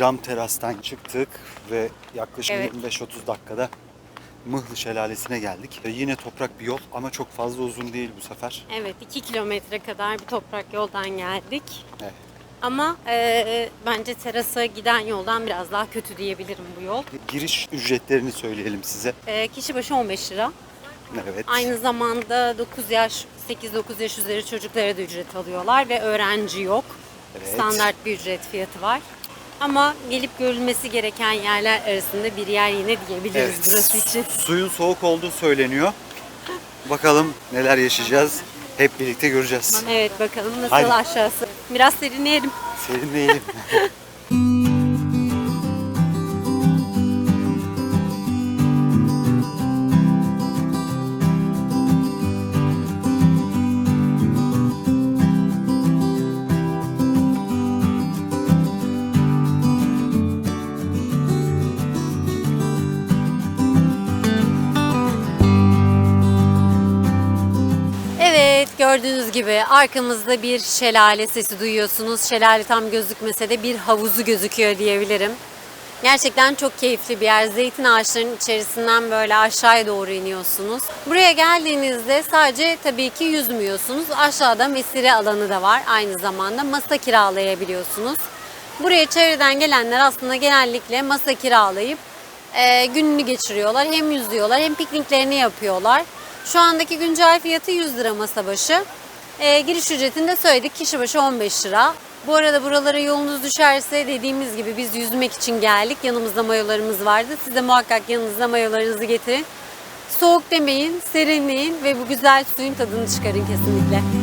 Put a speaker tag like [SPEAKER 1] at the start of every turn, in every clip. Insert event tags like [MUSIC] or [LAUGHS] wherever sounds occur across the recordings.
[SPEAKER 1] cam terastan çıktık ve yaklaşık
[SPEAKER 2] Evet.
[SPEAKER 1] 25-30 dakikada Mıhlı Şelalesi'ne geldik. E, yine toprak bir yol ama çok fazla uzun değil bu sefer.
[SPEAKER 2] Evet 2 kilometre kadar bir toprak yoldan geldik.
[SPEAKER 1] Evet.
[SPEAKER 2] Ama e, bence terasa giden yoldan biraz daha kötü diyebilirim bu yol.
[SPEAKER 1] Giriş ücretlerini söyleyelim size.
[SPEAKER 2] E, kişi başı 15 lira.
[SPEAKER 1] Evet.
[SPEAKER 2] Aynı zamanda 9 yaş, 8-9 yaş üzeri çocuklara da ücret alıyorlar ve öğrenci yok.
[SPEAKER 1] Evet.
[SPEAKER 2] Standart bir ücret fiyatı var. Ama gelip görülmesi gereken yerler arasında bir yer yine diyebiliriz
[SPEAKER 1] Evet.
[SPEAKER 2] burası için. [LAUGHS]
[SPEAKER 1] Suyun soğuk olduğu söyleniyor. Bakalım neler yaşayacağız. Hep birlikte göreceğiz.
[SPEAKER 2] Evet bakalım nasıl
[SPEAKER 1] Haydi.
[SPEAKER 2] aşağısı. Biraz serinleyelim.
[SPEAKER 1] Serinleyelim. [LAUGHS]
[SPEAKER 2] gördüğünüz gibi arkamızda bir şelale sesi duyuyorsunuz. Şelale tam gözükmese de bir havuzu gözüküyor diyebilirim. Gerçekten çok keyifli bir yer. Zeytin ağaçlarının içerisinden böyle aşağıya doğru iniyorsunuz. Buraya geldiğinizde sadece tabii ki yüzmüyorsunuz. Aşağıda mesire alanı da var. Aynı zamanda masa kiralayabiliyorsunuz. Buraya çevreden gelenler aslında genellikle masa kiralayıp e, gününü geçiriyorlar. Hem yüzüyorlar hem pikniklerini yapıyorlar. Şu andaki güncel fiyatı 100 lira masa başı. E, giriş ücretini de söyledik. Kişi başı 15 lira. Bu arada buralara yolunuz düşerse dediğimiz gibi biz yüzmek için geldik. Yanımızda mayolarımız vardı. Siz de muhakkak yanınızda mayolarınızı getirin. Soğuk demeyin, serinleyin ve bu güzel suyun tadını çıkarın kesinlikle.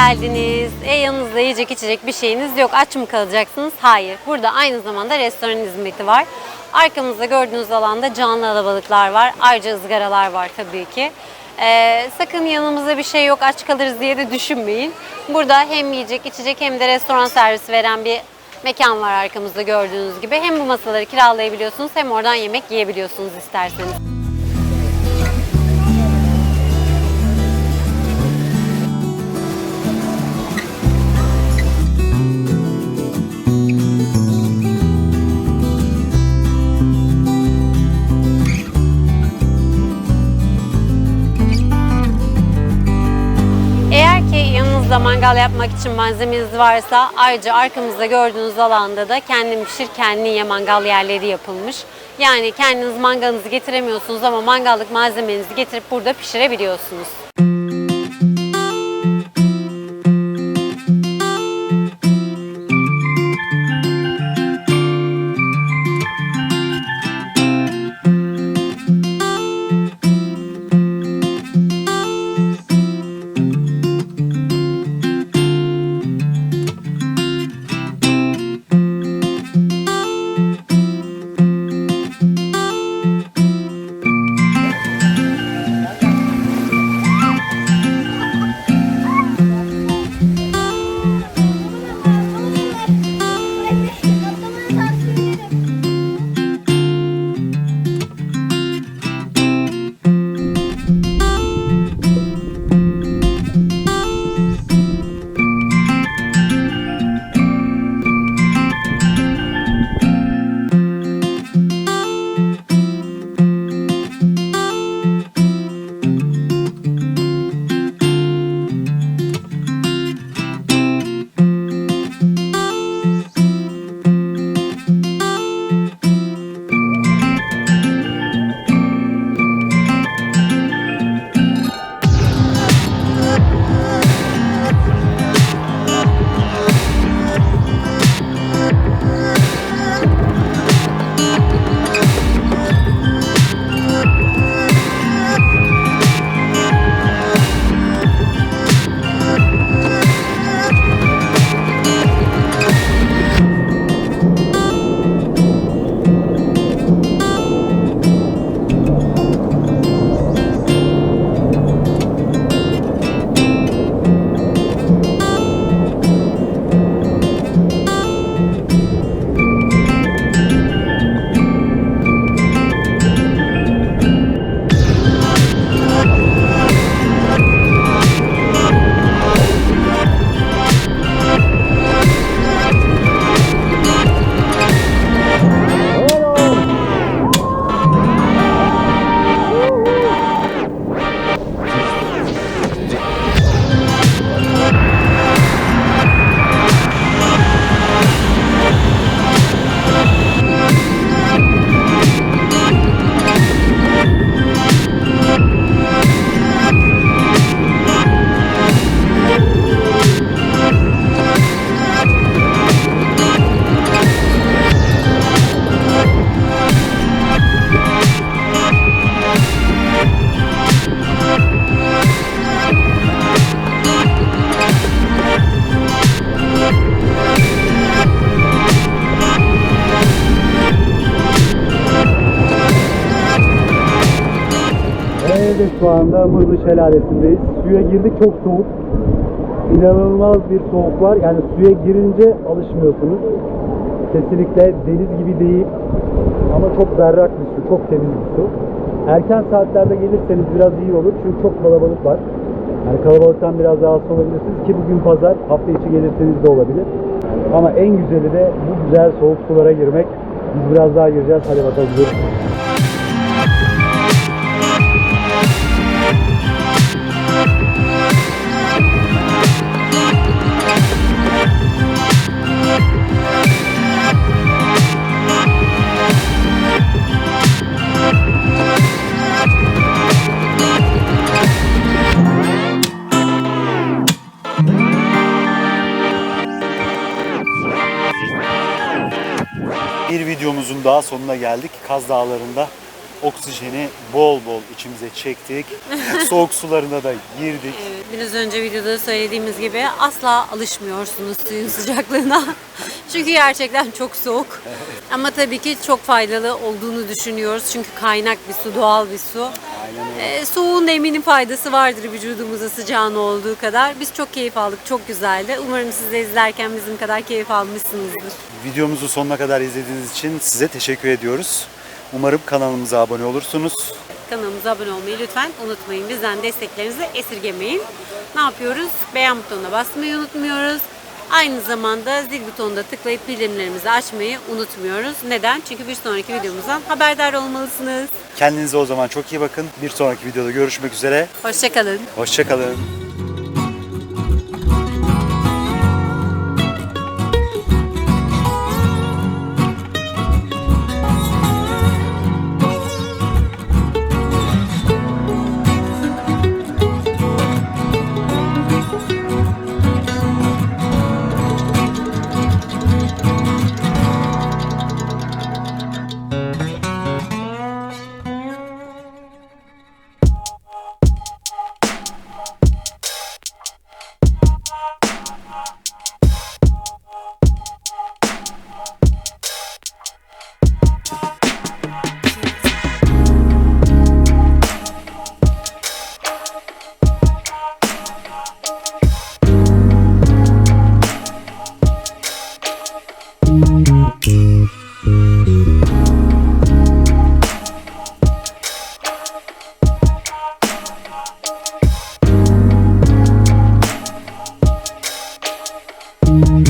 [SPEAKER 2] Geldiniz. E yanınızda yiyecek içecek bir şeyiniz yok. Aç mı kalacaksınız? Hayır. Burada aynı zamanda restoran hizmeti var. Arkamızda gördüğünüz alanda canlı alabalıklar var. Ayrıca ızgaralar var tabii ki. Ee, sakın yanımızda bir şey yok aç kalırız diye de düşünmeyin. Burada hem yiyecek içecek hem de restoran servisi veren bir mekan var arkamızda gördüğünüz gibi. Hem bu masaları kiralayabiliyorsunuz hem oradan yemek yiyebiliyorsunuz isterseniz. Mangal yapmak için malzemeniz varsa ayrıca arkamızda gördüğünüz alanda da kendin pişir kendin ye mangal yerleri yapılmış. Yani kendiniz mangalınızı getiremiyorsunuz ama mangallık malzemenizi getirip burada pişirebiliyorsunuz.
[SPEAKER 1] Şu anda Mırlı Şelalesi'ndeyiz. Suya girdik çok soğuk. İnanılmaz bir soğuk var. Yani suya girince alışmıyorsunuz. Kesinlikle deniz gibi değil. Ama çok berrak bir su, çok temiz bir su. Erken saatlerde gelirseniz biraz iyi olur çünkü çok kalabalık var. Yani kalabalıktan biraz rahatsız olabilirsiniz ki bugün pazar, hafta içi gelirseniz de olabilir. Ama en güzeli de bu güzel soğuk sulara girmek. Biz biraz daha gireceğiz. Hadi bakalım görüşürüz. Sonuna geldik. Kaz Dağları'nda oksijeni bol bol içimize çektik. [LAUGHS] Soğuk sularına da girdik.
[SPEAKER 2] Evet, biraz önce videoda söylediğimiz gibi asla alışmıyorsunuz suyun [LAUGHS] sıcaklığına. Çünkü gerçekten çok soğuk. Ama tabii ki çok faydalı olduğunu düşünüyoruz. Çünkü kaynak bir su, doğal bir su. Ee, soğuğun da eminim faydası vardır vücudumuza sıcağın olduğu kadar. Biz çok keyif aldık, çok güzeldi. Umarım siz de izlerken bizim kadar keyif almışsınızdır.
[SPEAKER 1] Videomuzu sonuna kadar izlediğiniz için size teşekkür ediyoruz. Umarım kanalımıza abone olursunuz.
[SPEAKER 2] Kanalımıza abone olmayı lütfen unutmayın. Bizden desteklerinizi esirgemeyin. Ne yapıyoruz? Beğen butonuna basmayı unutmuyoruz. Aynı zamanda zil butonuna tıklayıp bildirimlerimizi açmayı unutmuyoruz. Neden? Çünkü bir sonraki videomuzdan haberdar olmalısınız.
[SPEAKER 1] Kendinize o zaman çok iyi bakın. Bir sonraki videoda görüşmek üzere.
[SPEAKER 2] Hoşçakalın.
[SPEAKER 1] Hoşçakalın. Thank you.